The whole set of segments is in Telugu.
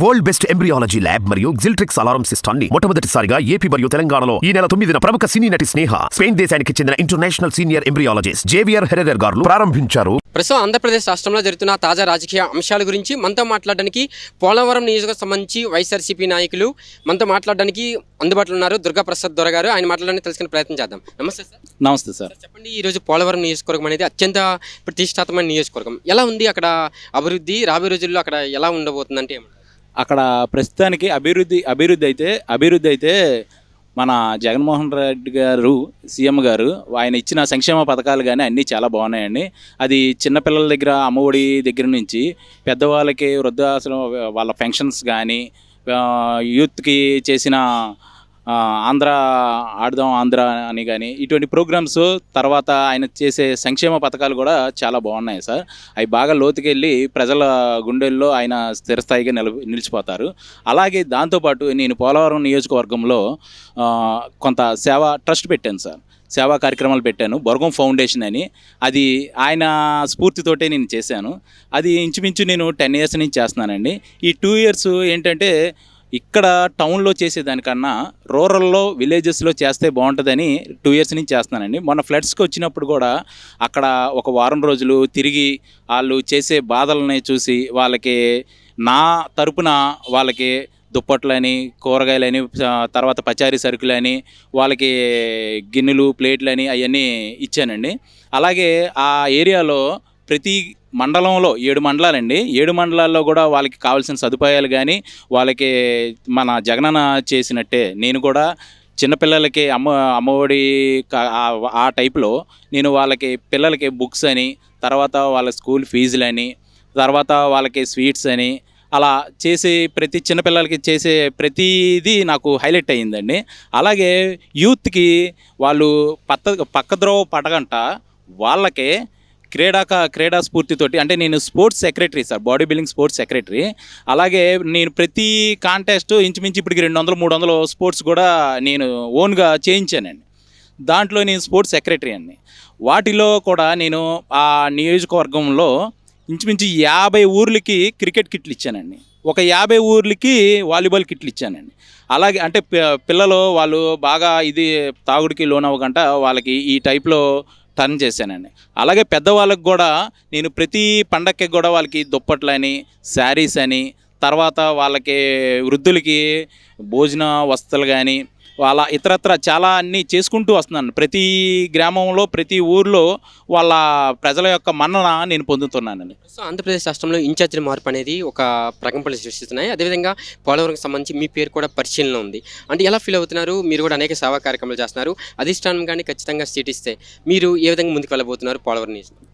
వరల్డ్ బెస్ట్ ఎంబ్రియాలజీ ల్యాబ్ మరియు జిల్ట్రిక్స్ అలారం సిస్టమ్ని మొట్టమొదటిసారిగా ఏపీ మరియు తెలంగాణలో ఈ నెల తొమ్మిదిన ప్రముఖ సినీ నటి స్నేహ స్పెయిన్ దేశానికి చెందిన international senior embryologist Javier Herrera గారు ప్రారంభించారు. ప్రస్తుతం ఆంధ్రప్రదేశ్ రాష్ట్రంలో జరుగుతున్న తాజా రాజకీయ అంశాల గురించి మనతో మాట్లాడడానికి పోలవరం నియోజకవర్గం సంబంధించి వైఎస్ఆర్సీపీ నాయకులు మనతో మాట్లాడడానికి అందుబాటులో ఉన్నారు దుర్గా ప్రసాద్ దొర గారు. ఆయన మాట్లాడడానికి తెలుసుకునే ప్రయత్నం చేద్దాం. నమస్తే సార్. నమస్తే సార్ చెప్పండి ఈ రోజు పోలవరం నియోజకవర్గం అనేది అత్యంత ప్రతిష్టాత్మకమైన నియోజకవర్గం. ఎలా ఉంది అక్కడ అభివృద్ధి? రాబోయే రోజుల్లో అక్కడ ఎలా ఉండబోతుందంటే ఏమంటారు? అక్కడ ప్రస్తుతానికి అభివృద్ధి అభివృద్ధి అయితే అభివృద్ధి అయితే మన జగన్మోహన్ రెడ్డి గారు సీఎం గారు ఆయన ఇచ్చిన సంక్షేమ పథకాలు కానీ అన్నీ చాలా బాగున్నాయండి. అది చిన్నపిల్లల దగ్గర అమ్మఒడి దగ్గర నుంచి పెద్దవాళ్ళకి వృద్ధాశ్రమ వాళ్ళ పెన్షన్స్ కానీ యూత్కి చేసిన ఆంధ్ర ఆడదాం ఆంధ్ర అని కానీ ఇటువంటి ప్రోగ్రామ్స్ తర్వాత ఆయన చేసే సంక్షేమ పథకాలు కూడా చాలా బాగున్నాయి సార్. అవి బాగా లోతుకెళ్ళి ప్రజల గుండెల్లో ఆయన స్థిరస్థాయిగా నిల నిలిచిపోతారు. అలాగే దాంతోపాటు నేను పోలవరం నియోజకవర్గంలో కొంత సేవా ట్రస్ట్ పెట్టాను సార్. సేవా కార్యక్రమాలు పెట్టాను. బొరగం ఫౌండేషన్ అని. అది ఆయన స్ఫూర్తితోటే నేను చేశాను. అది ఇంచుమించు నేను టెన్ ఇయర్స్ నుంచి చేస్తున్నానండి. ఈ టూ ఇయర్స్ ఏంటంటే ఇక్కడ టౌన్లో చేసేదానికన్నా రూరల్లో విలేజెస్లో చేస్తే బాగుంటుందని టూ ఇయర్స్ నుంచి చేస్తున్నానండి. మొన్న ఫ్లడ్స్కి వచ్చినప్పుడు కూడా అక్కడ ఒక వారం రోజులు తిరిగి వాళ్ళు చేసే బాధలని చూసి వాళ్ళకి నా తరపున వాళ్ళకి దుప్పట్లని కూరగాయలని తర్వాత పచారీ సరుకులని వాళ్ళకి గిన్నెలు ప్లేట్లని అవన్నీ ఇచ్చానండి. అలాగే ఆ ఏరియాలో ప్రతి మండలంలో ఏడు మండలాలండి. ఏడు మండలాల్లో కూడా వాళ్ళకి కావాల్సిన సదుపాయాలు కానీ వాళ్ళకి మన జగనన్న చేసినట్టే. నేను కూడా చిన్నపిల్లలకి అమ్మ అమ్మఒడి ఆ- టైప్లో నేను వాళ్ళకి పిల్లలకి బుక్స్ అని తర్వాత వాళ్ళ స్కూల్ ఫీజులని తర్వాత వాళ్ళకి స్వీట్స్ అని అలా చేసే ప్రతి చిన్నపిల్లలకి చేసే ప్రతిదీ నాకు హైలైట్ అయ్యిందండి. అలాగే యూత్కి వాళ్ళు పక్క పక్కద్రోవ పడగంట వాళ్ళకే క్రీడాక క్రీడా స్ఫూర్తితోటి అంటే నేను sports secretary sir bodybuilding sports secretary. అలాగే నేను ప్రతి కాంటెస్ట్ ఇంచుమించు ఇప్పటికి రెండు వందలు మూడు వందలు స్పోర్ట్స్ కూడా నేను ఓన్గా చేయించానండి. దాంట్లో నేను స్పోర్ట్స్ సెక్రటరీ అండి. వాటిలో కూడా నేను ఆ నియోజకవర్గంలో ఇంచుమించు యాభై ఊర్లకి క్రికెట్ కిట్లు ఇచ్చానండి. ఒక యాభై ఊర్లకి వాలీబాల్ కిట్లు ఇచ్చానండి. అలాగే అంటే పిల్లలు వాళ్ళు బాగా ఇది తాగుడికి లోన్ అవ్వకుండా వాళ్ళకి ఈ టైప్లో టర్న్ చేశానండి. అలాగే పెద్దవాళ్ళకి కూడా నేను ప్రతి పండక్కి కూడా వాళ్ళకి దుప్పట్లని శారీస్ అని తర్వాత వాళ్ళకి వృద్ధులకి భోజన వస్తువులు కానీ వాళ్ళ ఇతరత్ర చాలా అన్నీ చేసుకుంటూ వస్తున్నాను. ప్రతి గ్రామంలో ప్రతి ఊర్లో వాళ్ళ ప్రజల యొక్క మన్నన నేను పొందుతున్నానండి. ప్రస్తుతం ఆంధ్రప్రదేశ్ రాష్ట్రంలో ఇన్ఛార్జీల మార్పు అనేది ఒక ప్రకంపనలు సృష్టిస్తున్నాయి. అదేవిధంగా పోలవరంకి సంబంధించి మీ పేరు కూడా పరిశీలన ఉంది. అంటే ఎలా ఫీల్ అవుతున్నారు? మీరు కూడా అనేక సేవా కార్యక్రమాలు చేస్తున్నారు. అధిష్టానం కానీ ఖచ్చితంగా సీట్ ఇస్తే మీరు ఏ విధంగా ముందుకు వెళ్ళబోతున్నారు పోలవరం నియోజకవర్గం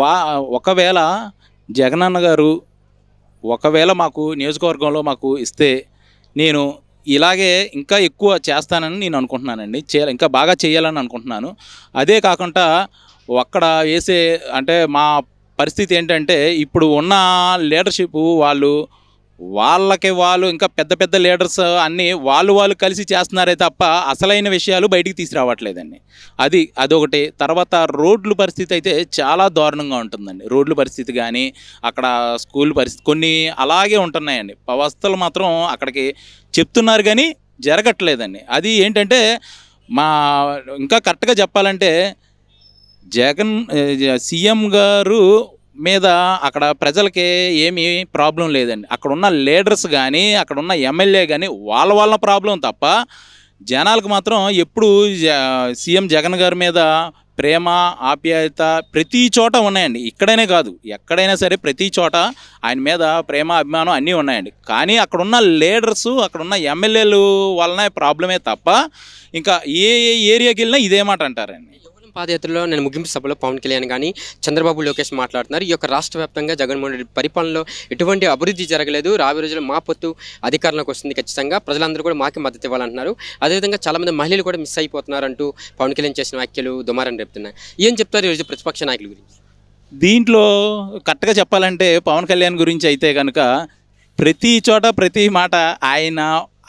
వా ఒకవేళ జగనన్న గారు ఒకవేళ మాకు నియోజకవర్గంలో మాకు ఇస్తే నేను ఇలాగే ఇంకా ఎక్కువ చేస్తానని నేను అనుకుంటున్నానండి. చేయాలి ఇంకా బాగా చేయాలని అనుకుంటున్నాను. అదే కాకుండా అక్కడ వేసే అంటే మా పరిస్థితి ఏంటంటే ఇప్పుడు ఉన్న లీడర్షిప్ వాళ్ళు వాళ్ళకి వాళ్ళు ఇంకా పెద్ద పెద్ద లీడర్స్ అన్నీ వాళ్ళు వాళ్ళు కలిసి చేస్తున్నారే తప్ప అసలైన విషయాలు బయటికి తీసుకురావట్లేదండి. అది అదొకటి. తర్వాత రోడ్ల పరిస్థితి అయితే చాలా దారుణంగా ఉంటుందండి. రోడ్ల పరిస్థితి కానీ అక్కడ స్కూల్ పరిస్థితి కొన్ని అలాగే ఉంటున్నాయండి. వ్యవస్థలు మాత్రం అక్కడికి చెప్తున్నారు కానీ జరగట్లేదండి. అది ఏంటంటే మా ఇంకా కరెక్ట్గా చెప్పాలంటే జగన్ సీఎం గారు మీద అక్కడ ప్రజలకి ఏమీ ప్రాబ్లం లేదండి. అక్కడ ఉన్న లీడర్స్ కానీ అక్కడ ఉన్న ఎమ్మెల్యే కానీ వాళ్ళ వాళ్ళ ప్రాబ్లం తప్ప జనాలకు మాత్రం ఎప్పుడు సీఎం జగన్ గారి మీద ప్రేమ ఆప్యాయత ప్రతి చోట ఉన్నాయండి. ఇక్కడనే కాదు ఎక్కడైనా సరే ప్రతి చోట ఆయన మీద ప్రేమ అభిమానం అన్నీ ఉన్నాయండి. కానీ అక్కడున్న లీడర్స్ అక్కడున్న ఎమ్మెల్యేలు వలన ప్రాబ్లమే తప్ప ఇంకా ఏ ఏ ఏరియాకి వెళ్ళినా ఇదే మాట అంటారండి. పాదయాత్రలో నేను ముగింపు సభలో పవన్ కళ్యాణ్ కానీ చంద్రబాబు లోకేష్ మాట్లాడుతున్నారు. ఈ యొక్క రాష్ట్ర వ్యాప్తంగా జగన్మోహన్ రెడ్డి పరిపాలనలో ఎటువంటి అభివృద్ధి జరగలేదు. రాబోయే రోజుల్లో మా పొత్తు అధికారంలోకి వస్తుంది ఖచ్చితంగా. ప్రజలందరూ కూడా మాకే మద్దతు ఇవ్వాలంటున్నారు. అదేవిధంగా చాలామంది మహిళలు కూడా మిస్ అయిపోతున్నారంటూ పవన్ కళ్యాణ్ చేసిన వ్యాఖ్యలు దుమారని రేపుతున్నాయి. ఏం చెప్తారు ఈరోజు ప్రతిపక్ష నాయకుల గురించి? దీంట్లో కరెక్ట్గా చెప్పాలంటే పవన్ కళ్యాణ్ గురించి అయితే కనుక ప్రతి చోట ప్రతి మాట ఆయన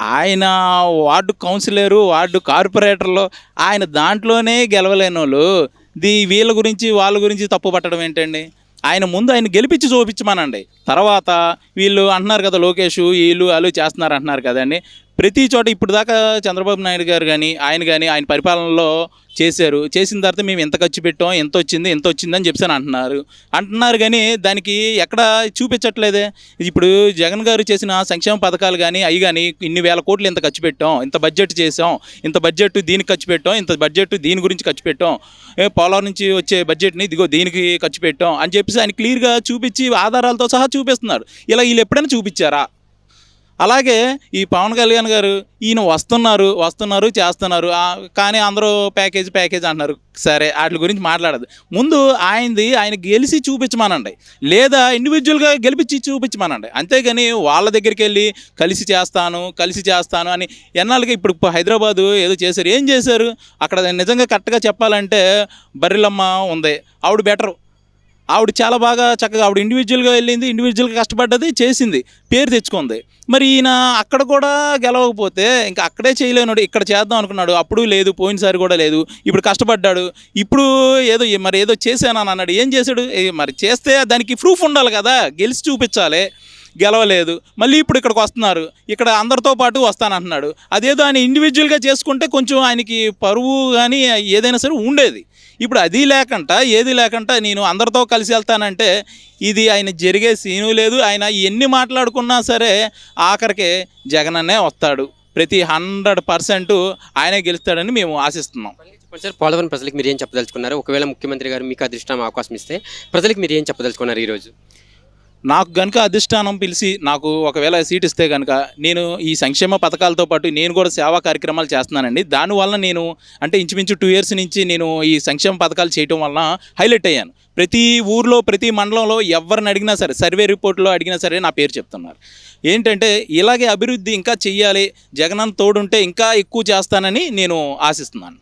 ఆయన వార్డు కౌన్సిలరు వార్డు కార్పొరేటర్లు ఆయన దాంట్లోనే గెలవలేని వాళ్ళు దీ వీళ్ళ గురించి వాళ్ళ గురించి తప్పు పట్టడం ఏంటండి? ఆయన ముందు ఆయన గెలిపించి చూపించమనండి. తర్వాత వీళ్ళు అంటున్నారు కదా లోకేష్ వీళ్ళు వాళ్ళు చేస్తున్నారు అంటున్నారు కదండి. ప్రతి చోట ఇప్పుడు దాకా చంద్రబాబు నాయుడు గారు కానీ ఆయన కానీ ఆయన పరిపాలనలో చేశారు. చేసిన తర్వాత మేము ఎంత ఖర్చు పెట్టాం ఎంత వచ్చింది ఎంత వచ్చిందని చెప్పాను అంటున్నారు. అంటున్నారు కానీ దానికి ఎక్కడ చూపించట్లేదే. ఇప్పుడు జగన్ గారు చేసిన సంక్షేమ పథకాలు కానీ అవి కానీ ఇన్ని వేల కోట్లు ఇంత ఖర్చు పెట్టాం ఇంత బడ్జెట్ చేసాం ఇంత బడ్జెట్ దీనికి ఖర్చు పెట్టాం ఇంత బడ్జెట్ దీని గురించి ఖర్చు పెట్టాం పోలవరం నుంచి వచ్చే బడ్జెట్ని ఇదిగో దీనికి ఖర్చు పెట్టాం అని చెప్పేసి ఆయన క్లియర్గా చూపించి ఆధారాలతో సహా చూపిస్తున్నారు. ఇలా వీళ్ళు ఎప్పుడైనా చూపించారా? అలాగే ఈ పవన్ కళ్యాణ్ గారు ఈయన వస్తున్నారు వస్తున్నారు చేస్తున్నారు. కానీ అందరూ ప్యాకేజ్ ప్యాకేజ్ అంటున్నారు. సరే వాటి గురించి మాట్లాడదు. ముందు ఆయనది ఆయన గెలిచి చూపించమనండి. లేదా ఇండివిజువల్గా గెలిపించి చూపించమనండి. అంతేగాని వాళ్ళ దగ్గరికి వెళ్ళి కలిసి చేస్తాను కలిసి చేస్తాను అని ఎన్నాళ్ళకి ఇప్పుడు హైదరాబాదు ఏదో చేశారు. ఏం చేశారు? అక్కడ నిజంగా కరెక్ట్గా చెప్పాలంటే బర్రెలమ్మ ఉంది. ఆవిడ బెటర్. ఆవిడ చాలా బాగా చక్కగా ఆవిడ ఇండివిజువల్గా వెళ్ళింది ఇండివిజువల్గా కష్టపడ్డది చేసింది పేరు తెచ్చుకుంది. మరి ఈయన అక్కడ కూడా గెలవకపోతే ఇంకా అక్కడే చేయలేనాడు ఇక్కడ చేద్దాం అనుకున్నాడు అప్పుడు లేదు పోయినసారి కూడా లేదు ఇప్పుడు కష్టపడ్డాడు ఇప్పుడు ఏదో మరి ఏదో చేశాను అని అన్నాడు ఏం చేశాడు? మరి చేస్తే దానికి ప్రూఫ్ ఉండాలి కదా గెలిచి చూపించాలి. గెలవలేదు. మళ్ళీ ఇప్పుడు ఇక్కడికి వస్తున్నారు. ఇక్కడ అందరితో పాటు వస్తానంటున్నాడు. అదేదో ఆయన ఇండివిజువల్గా చేసుకుంటే కొంచెం ఆయనకి పరువు కానీ ఏదైనా సరే ఉండేది. ఇప్పుడు అది లేకుండా ఏది లేకుండా నేను అందరితో కలిసి వెళ్తానంటే ఇది ఆయన జరిగే సీను లేదు. ఆయన ఎన్ని మాట్లాడుకున్నా సరే ఆఖరికి జగనన్నే వస్తాడు. ప్రతి హండ్రెడ్ పర్సెంట్ ఆయనే గెలుస్తాడని మేము ఆశిస్తున్నాం. సార్ పోలవరం ప్రజలకు మీరు ఏం చెప్పదలుచుకున్నారు? ఒకవేళ ముఖ్యమంత్రి గారు మీకు అదృష్టం అవకాశం ఇస్తే ప్రజలకు మీరు ఏం చెప్పదలుచుకున్నారు ఈరోజు? నాకు గనుక అధిష్టానం పిలిచి నాకు ఒకవేళ సీట్ ఇస్తే కనుక నేను ఈ సంక్షేమ పథకాలతో పాటు నేను కూడా సేవా కార్యక్రమాలు చేస్తున్నానండి. దానివల్ల నేను అంటే ఇంచుమించు టూ ఇయర్స్ నుంచి నేను ఈ సంక్షేమ పథకాలు చేయటం వలన హైలైట్ అయ్యాను. ప్రతి ఊర్లో ప్రతి మండలంలో ఎవరిని అడిగినా సరే సర్వే రిపోర్ట్లో అడిగినా సరే నా పేరు చెప్తున్నారు. ఏంటంటే ఇలాగే అభివృద్ధి ఇంకా చెయ్యాలి జగనన్న తోడుంటే ఇంకా ఎక్కువ చేస్తానని నేను ఆశిస్తున్నాను.